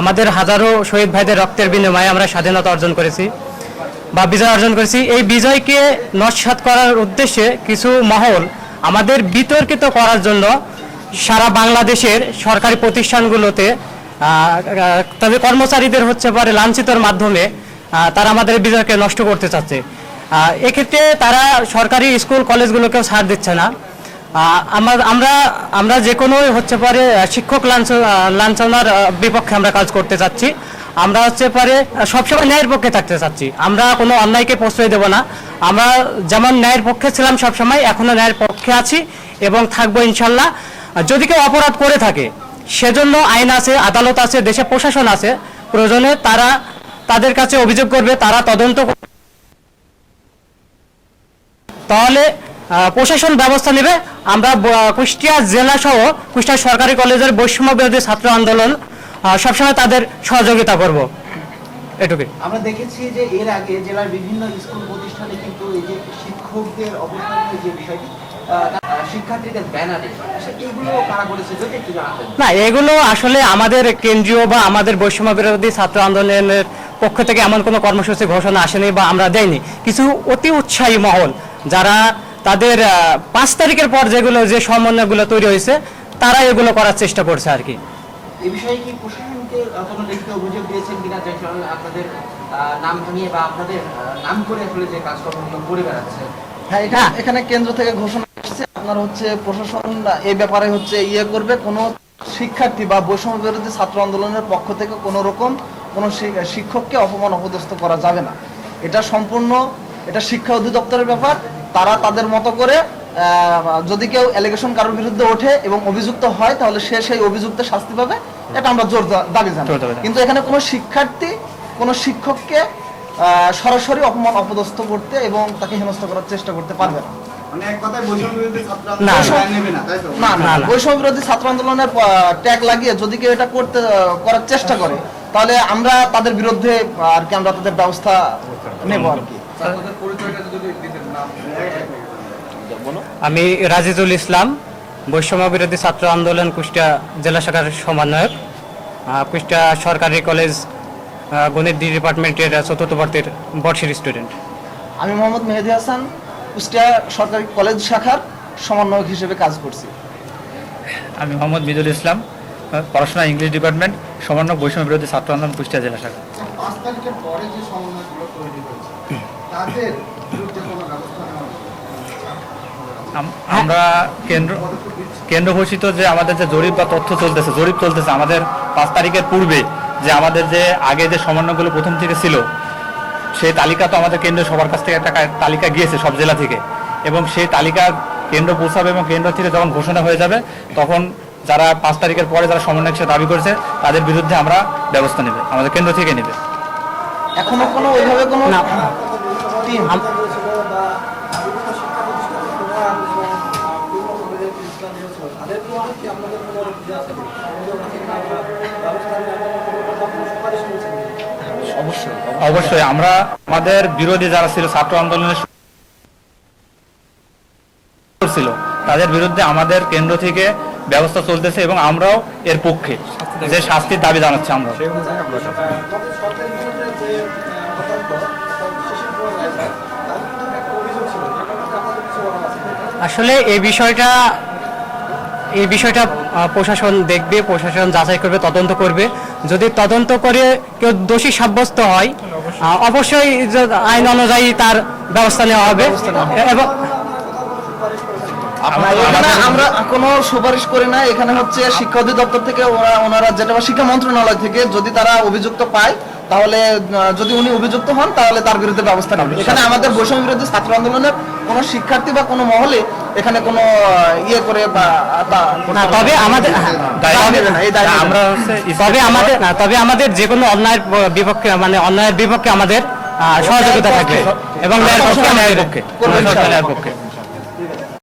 আমাদের হাজারো শহীদ ভাইদের রক্তের বিনিময়ে আমরা স্বাধীনতা অর্জন করেছি বা বিজয় অর্জন করেছি। এই বিজয়কে নস্বাত করার উদ্দেশ্যে কিছু মহল আমাদের বিতর্কিত করার জন্য সারা বাংলাদেশের সরকারি প্রতিষ্ঠানগুলোতে তাদের কর্মচারীদের হচ্ছে পরে লাঞ্ছিতর মাধ্যমে তারা আমাদের বিজয়কে নষ্ট করতে চাচ্ছে। এক্ষেত্রে তারা সরকারি স্কুল, কলেজগুলোকেও ছাড় দিচ্ছে না। আমার আমরা আমরা যে কোনো হচ্ছে পারে শিক্ষক লাঞ্ছনার বিপক্ষে আমরা কাজ করতে চাচ্ছি। আমরা হচ্ছে পারে সবসময় ন্যায়ের পক্ষে থাকতে চাচ্ছি। আমরা কোনো অন্যায়কে প্রশ্রয় দেব না। আমরা যেমন ন্যায়ের পক্ষে ছিলাম সবসময় এখনও ন্যায়ের পক্ষে আছি এবং থাকব ইনশাল্লাহ। যদি কেউ অপরাধ করে থাকে, সেজন্য আইন আছে, আদালত আছে, দেশে প্রশাসন আছে, প্রয়োজনে তারা তাদের কাছে অভিযোগ করবে, তারা তদন্ত। তাহলে প্রশাসন ব্যবস্থা নেবে। আমরা কুষ্টিয়া জেলা সহ কুষ্টিয়া সরকারি কলেজের বৈষম্য বিরোধী ছাত্র আন্দোলন সবসময় তাদের সহযোগিতা করব। এটুকুই। আমরা দেখেছি যে এর আগে জেলার বিভিন্ন স্কুল প্রতিষ্ঠানে কিন্তু এই যে শিক্ষকদের অবস্থানের যে বিষয়টি না এগুলো আসলে আমাদের কেন্দ্রীয় বা আমাদের বৈষম্য বিরোধী ছাত্র আন্দোলনের পক্ষ থেকে এমন কোনো কর্মসূচি ঘোষণা আসেনি বা আমরা দেয়নি। কিছু অতি উৎসাহী মহল যারা তাদের পাঁচ তারিখের পর যেগুলো যে সমন্বয়গুলো তৈরি হয়েছে তারা এগুলো করার চেষ্টা করছে আর কি। এই বিষয়ে কি প্রশাসনকে কোনো লিখিত অভিযোগ দিয়েছেন কিনা যে আপনাদের নাম ভাঙিয়ে বা আপনাদের নাম করে আসলে যে কাজকর্মগুলো করে বেড়াচ্ছে? হ্যাঁ এখানে এখানে কেন্দ্র থেকে ঘোষণা আসছে আপনার হচ্ছে প্রশাসন এই ব্যাপারে হচ্ছে ইয়ে করবে কোনো শিক্ষার্থী বা বৈষম্য বিরোধী ছাত্র আন্দোলনের পক্ষ থেকে কোনো রকম কোনো শিক্ষককে অপমান অপদস্থ করা যাবে না। এটা সম্পূর্ণ এটা শিক্ষা অধিদপ্তরের ব্যাপার তারা তাদের মতো করে যদি কেউ অ্যালিগেশন কারোর বিরুদ্ধে ওঠে এবং অভিযুক্ত হয় তাহলে সে সেই অভিযুক্তের শাস্তি পাবে। এটা আমরা জোর দাবি জানাই। কিন্তু এখানে কোনো শিক্ষার্থী কোনো শিক্ষককে আহ, সরাসরি অপমান অপদস্থ করতে এবং তাকে হেনস্থা করার চেষ্টা করতে পারবে না। মানে না, না। না। বৈষম্য বিরোধী ছাত্র আন্দোলনের ট্যাগ লাগিয়ে যদি কেউ এটা করতে করার চেষ্টা করে তাহলে আমরা তাদের বিরুদ্ধে আর কি আমরা তাদের ব্যবস্থা নেব আর কি। ছাত্রদের পরিচয়টা যদি দিতেন নাম আমি রাজিজুল ইসলাম বৈষম্য বিরোধী ছাত্র আন্দোলন কুষ্টিয়া জেলা শাখার সমন্বয়ক। কুষ্টিয়া সরকারি কলেজ গণিত ডিপার্টমেন্টের চতুর্থ বর্ষের বর্ষের স্টুডেন্ট। আমি মোহাম্মদ মেহেদি হাসান কুষ্টিয়া সরকারি কলেজ শাখার সমন্বয়ক হিসেবে কাজ করছি। আমি মোহাম্মদ মিদুল ইসলাম পড়াশোনা ইংলিশ ডিপার্টমেন্ট। সমন্বয় বৈষম্য বিরোধী ছাত্র আন্দোলন কুষ্টিয়া জেলা শাখা পাঁচ তারিখের পরে যে সমন্বয়গুলো তৈরি হয়েছে তাদের বিরুদ্ধে কোনো ব্যবস্থা নেওয়া হবে? আম- আমরা কেন্দ্র কেন্দ্র ঘোষিত যে আমাদের যে জরিপ বা তথ্য চলতেছে জরিপ চলতেছে আমাদের পাঁচ তারিখের পূর্বে যে আমাদের যে আগে যে সমন্বয়গুলো প্রথম থেকে ছিল সেই তালিকা তো আমাদের কেন্দ্র সবার কাছ থেকে একটা তালিকা গিয়েছে সব জেলা থেকে এবং সেই তালিকা কেন্দ্র পৌঁছাবে এবং কেন্দ্র থেকে যখন ঘোষণা হয়ে যাবে তখন যারা পাঁচ তারিখের পরে যারা সমন্বয় হিসেবে দাবি করেছে তাদের বিরুদ্ধে আমরা ব্যবস্থা নেবে আমাদের কেন্দ্র থেকে নেবে। এখনও কোনো ওইভাবে কোনো না। অবশ্যই আমরা আমাদের বিরোধী যারা ছিল ছাত্র আন্দোলনের ছিল তাদের বিরুদ্ধে আমাদের কেন্দ্র থেকে ব্যবস্থা চলতেছে এবং আমরাও এর পক্ষে যে শাস্তির দাবি জানাচ্ছি আমরা। আসলে এই বিষয়টা এই বিষয়টা প্রশাসন দেখবে প্রশাসন যাচাই করবে তদন্ত করবে। যদি তদন্ত করে কেউ দোষী সাব্যস্ত হয় আহ, অবশ্যই আইন অনুযায়ী তার ব্যবস্থা নেওয়া হবে। এবং আমরা কোনো সুপারিশ করি না এখানে হচ্ছে শিক্ষা অধিদপ্তর থেকে ওরা ওনারা যেটা শিক্ষা মন্ত্রণালয় থেকে যদি তারা অভিযুক্ত পায় তাহলে যদি উনি অভিযুক্ত হন তাহলে তার বিরুদ্ধে ব্যবস্থা নেবে এখানে আমাদের বৈষম্য বিরোধী ছাত্র আন্দোলনের কোনো শিক্ষার্থী বা কোনো মহলে এখানে কোনো ইয়ে করে বা তবে আমাদের হ্যাঁ। আমরা তবে আমাদের তবে আমাদের যে কোনো অন্যায়ের বিপক্ষে মানে অন্যায়ের বিপক্ষে আমাদের সহযোগিতা থাকবে। এবং। পক্ষে